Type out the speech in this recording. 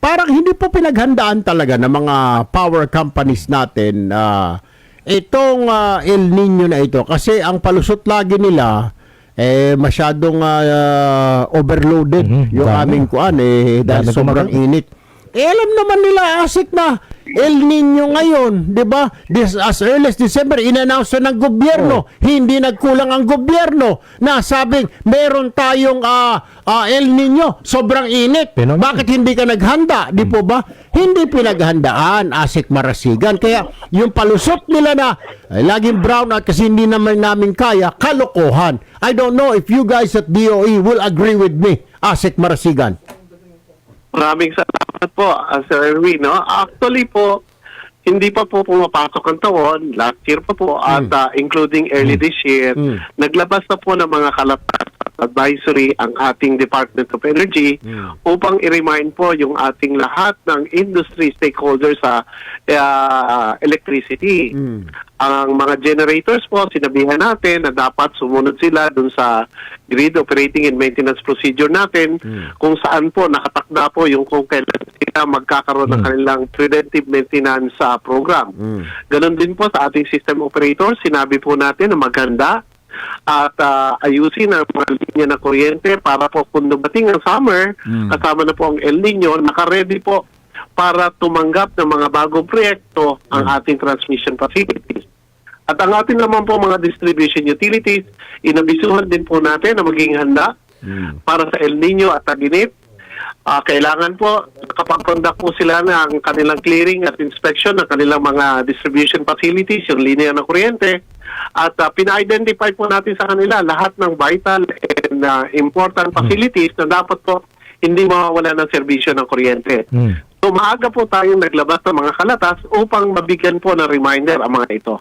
parang hindi po pinaghandaan talaga ng mga power companies natin ah, itong ah, El Nino na ito kasi ang palusot lagi nila eh masyadong ah, overloaded Mhm, yung dami. aming kuan eh dahil Dami sobrang init. Eh, alam naman nila asik na El Nino ngayon, 'di ba? This as early as December inannounce na ng gobyerno, hindi nagkulang ang gobyerno na sabing meron tayong ah, ah, El Nino, sobrang init. Phenomenon. Bakit hindi ka naghanda? Di po ba? Hindi pinaghandaan, asik marasigan. Kaya yung palusot nila na ay, laging brown out kasi hindi naman namin kaya, kalokohan. I don't know if you guys at DOE will agree with me, asik marasigan. Maraming salamat po, uh, Sir Erwin. No? Actually po, hindi pa po pumapasok ang taon. Last year pa po, at uh, including early this year, Mm. naglabas na po ng mga kalatas at advisory ang ating Department of Energy upang i-remind po yung ating lahat ng industry stakeholders sa uh, electricity. Mm. Ang mga generators po, sinabihan natin na dapat sumunod sila dun sa grid operating and maintenance procedure natin kung saan po nakatakda po yung kung kailan sila magkakaroon ng kanilang preventive maintenance sa program. Mm. Ganon din po sa ating system operator, sinabi po natin na maganda at ah, ayusin ang mga linya ng kuryente para po kung dumating ang summer, kasama na po ang El Nino, naka-ready po para tumanggap ng mga bagong proyekto ang ating transmission facilities. At ang ating naman po mga distribution utilities, inabisuhan din po natin na maging handa para sa El Nino at Taginit. Ah, kailangan po kapag-conduct po sila ng kanilang clearing at inspection ng kanilang mga distribution facilities, yung linya ng kuryente. At ah, pina-identify po natin sa kanila lahat ng vital and ah, important facilities na dapat po hindi mawawala ng serbisyo ng kuryente. Mm. So maaga po tayong naglabas ng mga kalatas upang mabigyan po ng reminder ang mga ito.